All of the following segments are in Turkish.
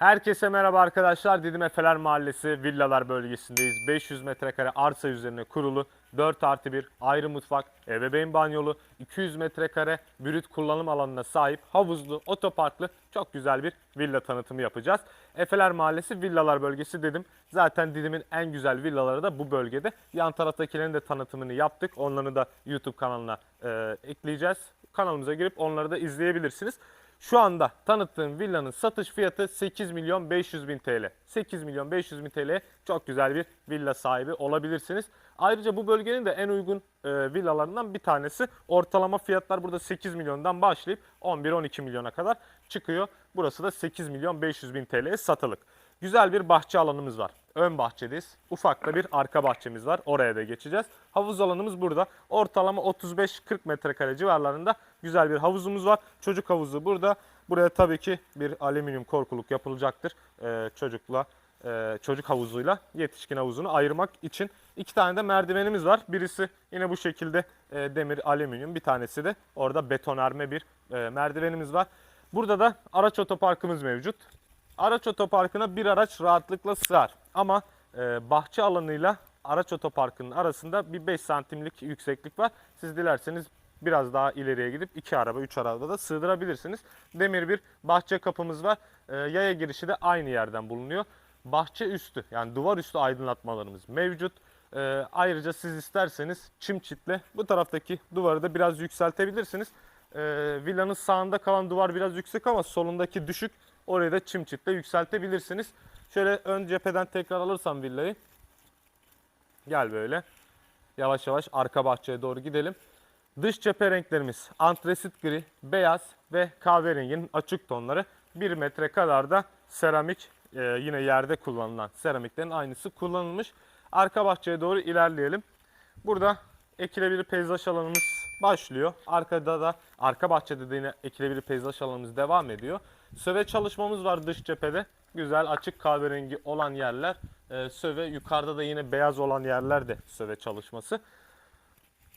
Herkese merhaba arkadaşlar. Didim Efeler Mahallesi Villalar bölgesindeyiz. 500 metrekare arsa üzerine kurulu 4 artı 1 ayrı mutfak, ebeveyn banyolu, 200 metrekare brüt kullanım alanına sahip havuzlu, otoparklı çok güzel bir villa tanıtımı yapacağız. Efeler Mahallesi Villalar bölgesi dedim. Zaten Didim'in en güzel villaları da bu bölgede. Yan taraftakilerin de tanıtımını yaptık. Onları da YouTube kanalına e, ekleyeceğiz. Kanalımıza girip onları da izleyebilirsiniz. Şu anda tanıttığım villanın satış fiyatı 8 milyon 500 bin TL. 8 milyon 500 bin TL'ye çok güzel bir villa sahibi olabilirsiniz. Ayrıca bu bölgenin de en uygun e, villalarından bir tanesi. Ortalama fiyatlar burada 8 milyondan başlayıp 11-12 milyona kadar çıkıyor. Burası da 8 milyon 500 bin TL'ye satılık. Güzel bir bahçe alanımız var. Ön bahçedeyiz. Ufak da bir arka bahçemiz var. Oraya da geçeceğiz. Havuz alanımız burada. Ortalama 35-40 metrekare civarlarında güzel bir havuzumuz var. Çocuk havuzu burada. Buraya tabii ki bir alüminyum korkuluk yapılacaktır. Ee, çocukla e, çocuk havuzuyla yetişkin havuzunu ayırmak için. iki tane de merdivenimiz var. Birisi yine bu şekilde e, demir alüminyum. Bir tanesi de orada betonarme bir e, merdivenimiz var. Burada da araç otoparkımız mevcut. Araç otoparkına bir araç rahatlıkla sığar. Ama e, bahçe alanıyla araç otoparkının arasında bir 5 santimlik yükseklik var. Siz dilerseniz biraz daha ileriye gidip iki araba, üç araba da sığdırabilirsiniz. Demir bir bahçe kapımız var. E, yaya girişi de aynı yerden bulunuyor. Bahçe üstü yani duvar üstü aydınlatmalarımız mevcut. E, ayrıca siz isterseniz çim çitle bu taraftaki duvarı da biraz yükseltebilirsiniz. E, villanın sağında kalan duvar biraz yüksek ama solundaki düşük. Orayı da çim çitle yükseltebilirsiniz. Şöyle ön cepheden tekrar alırsam villayı. Gel böyle. Yavaş yavaş arka bahçeye doğru gidelim. Dış cephe renklerimiz antresit gri, beyaz ve kahverenginin açık tonları. 1 metre kadar da seramik e, yine yerde kullanılan seramiklerin aynısı kullanılmış. Arka bahçeye doğru ilerleyelim. Burada ekilebilir peyzaj alanımız başlıyor. Arkada da arka bahçede de yine ekilebilir peyzaj alanımız devam ediyor. Söve çalışmamız var dış cephede. Güzel açık kahverengi olan yerler e, söve. Yukarıda da yine beyaz olan yerler de söve çalışması.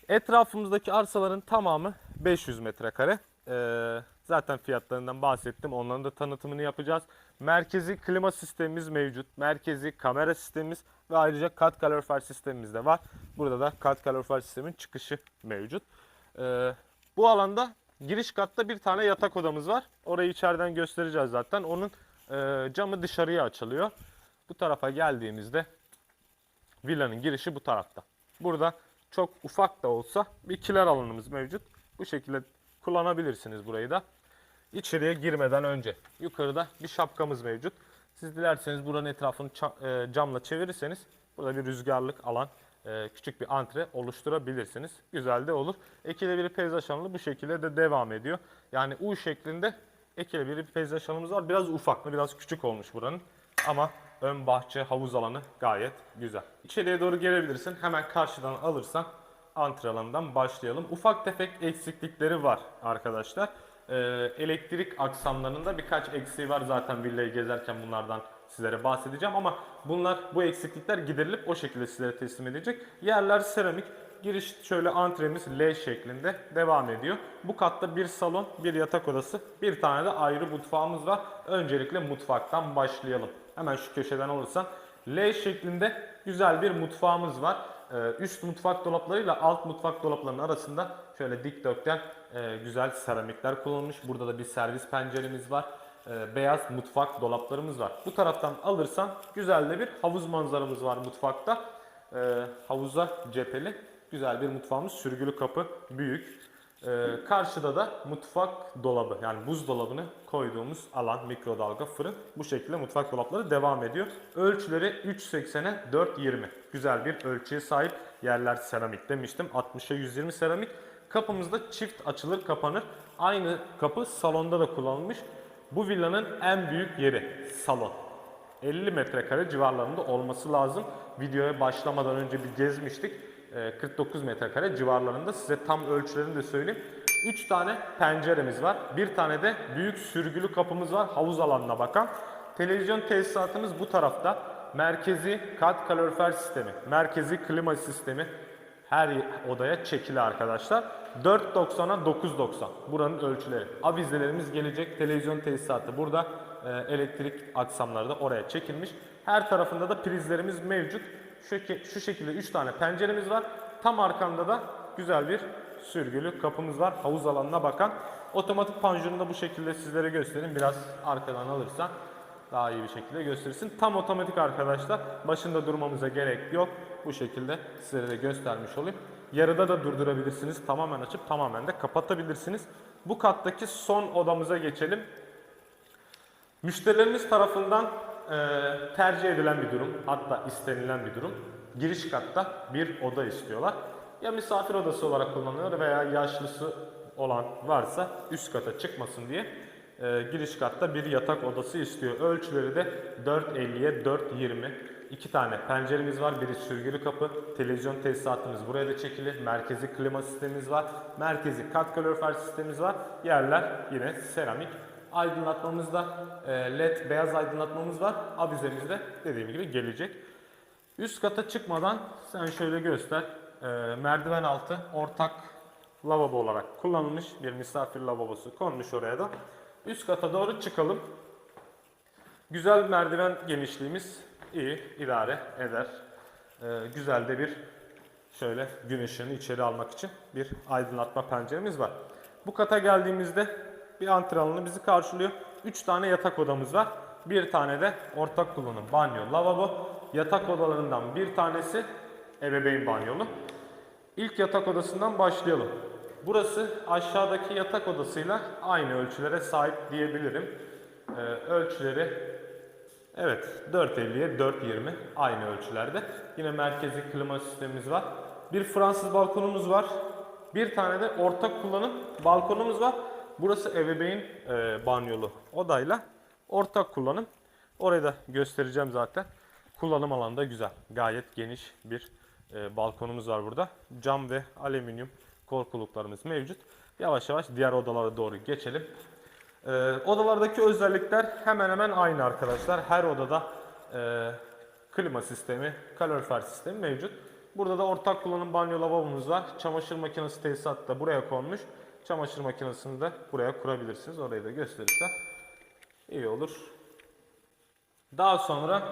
Etrafımızdaki arsaların tamamı 500 metrekare. Ee, zaten fiyatlarından bahsettim. Onların da tanıtımını yapacağız. Merkezi klima sistemimiz mevcut. Merkezi kamera sistemimiz ve ayrıca kat kalorifer sistemimiz de var. Burada da kat kalorifer sistemin çıkışı mevcut. Ee, bu alanda giriş katta bir tane yatak odamız var. Orayı içeriden göstereceğiz zaten. Onun e, camı dışarıya açılıyor. Bu tarafa geldiğimizde villanın girişi bu tarafta. Burada çok ufak da olsa bir kiler alanımız mevcut. Bu şekilde kullanabilirsiniz burayı da. İçeriye girmeden önce yukarıda bir şapkamız mevcut. Siz dilerseniz buranın etrafını e, camla çevirirseniz burada bir rüzgarlık alan, e, küçük bir antre oluşturabilirsiniz. Güzel de olur. Ekilebilir peyzaj alanı bu şekilde de devam ediyor. Yani U şeklinde ekilebilir bir peyzaj alanımız var. Biraz ufak, biraz küçük olmuş buranın. Ama ön bahçe, havuz alanı gayet güzel. İçeriye doğru gelebilirsin. Hemen karşıdan alırsan antre alanından başlayalım. Ufak tefek eksiklikleri var arkadaşlar. Ee, elektrik aksamlarında birkaç eksiği var zaten villayı gezerken bunlardan sizlere bahsedeceğim ama bunlar bu eksiklikler giderilip o şekilde sizlere teslim edilecek. Yerler seramik. Giriş şöyle antremiz L şeklinde devam ediyor. Bu katta bir salon, bir yatak odası, bir tane de ayrı mutfağımız var. Öncelikle mutfaktan başlayalım. Hemen şu köşeden olursa L şeklinde güzel bir mutfağımız var. Ee, Üst mutfak dolaplarıyla alt mutfak dolaplarının arasında şöyle dikdörtgen e, güzel seramikler kullanılmış. Burada da bir servis penceremiz var. Ee, Beyaz mutfak dolaplarımız var. Bu taraftan alırsan güzel de bir havuz manzaramız var mutfakta. Ee, Havuza cepheli güzel bir mutfağımız. Sürgülü kapı büyük. Ee, karşıda da mutfak dolabı yani buzdolabını koyduğumuz alan mikrodalga fırın bu şekilde mutfak dolapları devam ediyor. Ölçüleri 3.80'e 4.20 güzel bir ölçüye sahip yerler seramik demiştim 60'a 120 seramik. Kapımızda çift açılır kapanır. Aynı kapı salonda da kullanılmış. Bu villanın en büyük yeri salon. 50 metrekare civarlarında olması lazım. Videoya başlamadan önce bir gezmiştik. Ee, 49 metrekare civarlarında. Size tam ölçülerini de söyleyeyim. 3 tane penceremiz var. Bir tane de büyük sürgülü kapımız var havuz alanına bakan. Televizyon tesisatımız bu tarafta. Merkezi kat kalorifer sistemi, merkezi klima sistemi her odaya çekili arkadaşlar. 4.90'a 9.90 buranın ölçüleri. Avizelerimiz gelecek. Televizyon tesisatı burada. e, elektrik aksamları da oraya çekilmiş. Her tarafında da prizlerimiz mevcut. Şu, şekilde 3 tane penceremiz var. Tam arkamda da güzel bir sürgülü kapımız var. Havuz alanına bakan. Otomatik panjurunu da bu şekilde sizlere göstereyim. Biraz arkadan alırsan daha iyi bir şekilde gösterirsin. Tam otomatik arkadaşlar. Başında durmamıza gerek yok. Bu şekilde sizlere de göstermiş olayım. Yarıda da durdurabilirsiniz. Tamamen açıp tamamen de kapatabilirsiniz. Bu kattaki son odamıza geçelim. Müşterilerimiz tarafından e, tercih edilen bir durum, hatta istenilen bir durum. Giriş katta bir oda istiyorlar. Ya misafir odası olarak kullanılıyor veya yaşlısı olan varsa üst kata çıkmasın diye e, giriş katta bir yatak odası istiyor. Ölçüleri de 4.50'ye 4.20. İki tane penceremiz var. Biri sürgülü kapı. Televizyon tesisatımız buraya da çekili. Merkezi klima sistemimiz var. Merkezi kat kalorifer sistemimiz var. Yerler yine seramik. Aydınlatmamızda e, led beyaz aydınlatmamız var. Avizemizde dediğim gibi gelecek. Üst kata çıkmadan sen şöyle göster. E, merdiven altı ortak lavabo olarak kullanılmış bir misafir lavabosu konmuş oraya da. Üst kata doğru çıkalım. Güzel merdiven genişliğimiz iyi idare eder. E, güzel de bir şöyle gün ışığını içeri almak için bir aydınlatma penceremiz var. Bu kata geldiğimizde bir antre alanı bizi karşılıyor. 3 tane yatak odamız var. Bir tane de ortak kullanım banyo, lavabo. Yatak odalarından bir tanesi ebeveyn banyolu. İlk yatak odasından başlayalım. Burası aşağıdaki yatak odasıyla aynı ölçülere sahip diyebilirim. Ee, ölçüleri Evet 4.50'ye 4.20 aynı ölçülerde. Yine merkezi klima sistemimiz var. Bir Fransız balkonumuz var. Bir tane de ortak kullanım balkonumuz var. Burası ebeveyn e, banyolu odayla ortak kullanım. Orayı da göstereceğim zaten. Kullanım alanı da güzel. Gayet geniş bir e, balkonumuz var burada. Cam ve alüminyum korkuluklarımız mevcut. Yavaş yavaş diğer odalara doğru geçelim. Ee, odalardaki özellikler hemen hemen aynı arkadaşlar. Her odada e, klima sistemi, kalorifer sistemi mevcut. Burada da ortak kullanım banyo lavabomuz var. Çamaşır makinesi tesisat da buraya konmuş. Çamaşır makinesini de buraya kurabilirsiniz. Orayı da gösterirsem iyi olur. Daha sonra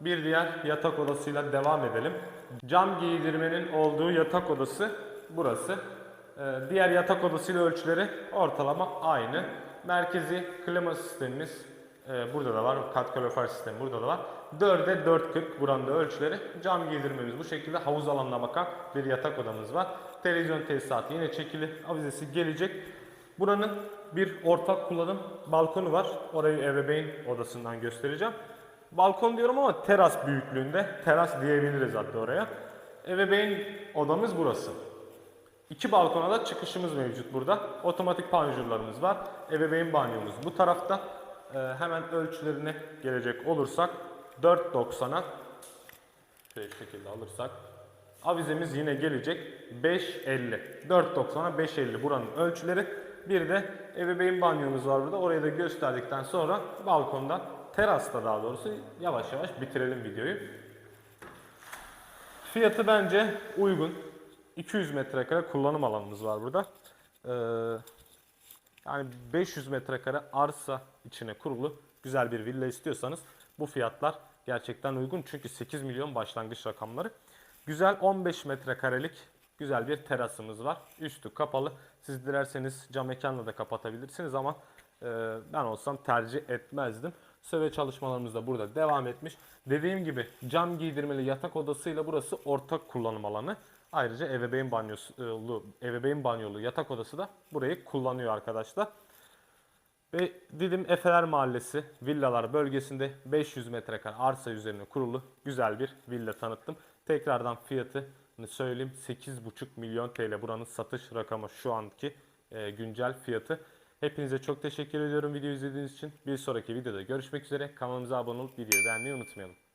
bir diğer yatak odasıyla devam edelim. Cam giydirmenin olduğu yatak odası burası. Ee, diğer yatak odasıyla ölçüleri ortalama aynı. Merkezi klima sistemimiz e, burada da var. Kat kalorifer sistemi burada da var. 4'e 4.40 buranın da ölçüleri. Cam giydirmemiz bu şekilde. Havuz alanına bakan bir yatak odamız var. Televizyon tesisatı yine çekili. Avizesi gelecek. Buranın bir ortak kullanım balkonu var. Orayı ebeveyn odasından göstereceğim. Balkon diyorum ama teras büyüklüğünde. Teras diyebiliriz hatta oraya. Ebeveyn odamız burası. İki balkona da çıkışımız mevcut burada. Otomatik panjurlarımız var. Ebeveyn banyomuz bu tarafta. Ee, hemen ölçülerine gelecek olursak 4.90'a şöyle şekilde alırsak avizemiz yine gelecek 5.50 4.90'a 5.50 buranın ölçüleri. Bir de ebeveyn banyomuz var burada. Orayı da gösterdikten sonra balkonda terasta daha doğrusu yavaş yavaş bitirelim videoyu. Fiyatı bence uygun. 200 metrekare kullanım alanımız var burada. Ee, yani 500 metrekare arsa içine kurulu güzel bir villa istiyorsanız bu fiyatlar gerçekten uygun. Çünkü 8 milyon başlangıç rakamları. Güzel 15 metrekarelik güzel bir terasımız var. Üstü kapalı. Siz dilerseniz cam mekanla da kapatabilirsiniz ama e, ben olsam tercih etmezdim. Söve çalışmalarımız da burada devam etmiş. Dediğim gibi cam giydirmeli yatak odasıyla burası ortak kullanım alanı. Ayrıca ebeveyn banyolu, ebeveyn banyolu yatak odası da burayı kullanıyor arkadaşlar. Ve Didim Efeler Mahallesi villalar bölgesinde 500 metrekare arsa üzerine kurulu güzel bir villa tanıttım. Tekrardan fiyatını söyleyeyim 8,5 milyon TL buranın satış rakamı şu anki e, güncel fiyatı. Hepinize çok teşekkür ediyorum video izlediğiniz için. Bir sonraki videoda görüşmek üzere. Kanalımıza abone olup videoyu beğenmeyi unutmayalım.